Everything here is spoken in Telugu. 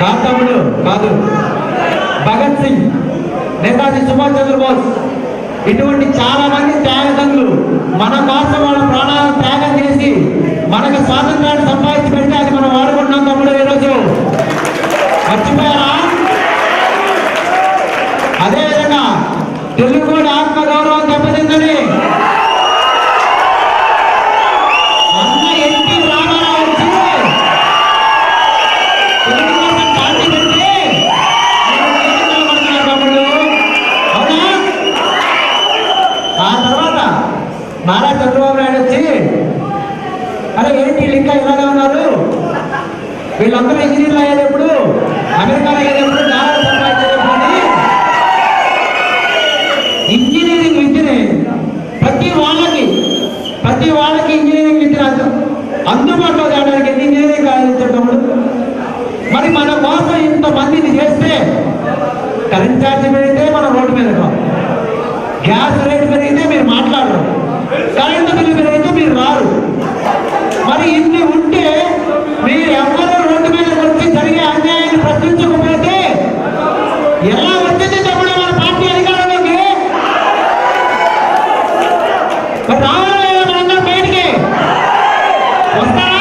కాదు కాదు. భగత్ సింగ్ నేతాజీ సుభాష్ చంద్రబోస్. ఇటువంటి చాలా మంది త్యాగదనులు మన కోసం వాళ్ళ ప్రాణాలను త్యాగం చేసి మనకు స్వాతంత్రాన్ని సంపాదించి పెడితే అది మనం వాడుకుంటున్నాం తమ్ముడు ఈరోజు. మర్చిపోయారా? అదేవిధంగా తెలుగు నారా చంద్రబాబు నాయుడు వచ్చి అరే ఏంటి వీళ్ళు ఇంకా ఇలాగే ఉన్నారు? వీళ్ళందరూ ఇంజనీర్లు అయ్యేటప్పుడు అమెరికాలో అయ్యేటప్పుడు డాలర్ సంపాదించేటప్పుడు ఇంజనీరింగ్ విద్యని ప్రతి వాళ్ళకి ప్రతి వాళ్ళకి ఇంజనీరింగ్ విద్య అందుబాటులో తేడానికి ఎన్ని ఇంజనీరింగ్ కాలేజీలు మరి మన కోసం ఇంతమందిని చేస్తే కరెంట్ ఛార్జ్ పెడితే మనం రోడ్డు మీద గ్యాస్ ఎలా ఉంటుంది చెప్పండి మన పార్టీ అధికారానికి? రావాలి మనందరం బయటికి? వస్తారా?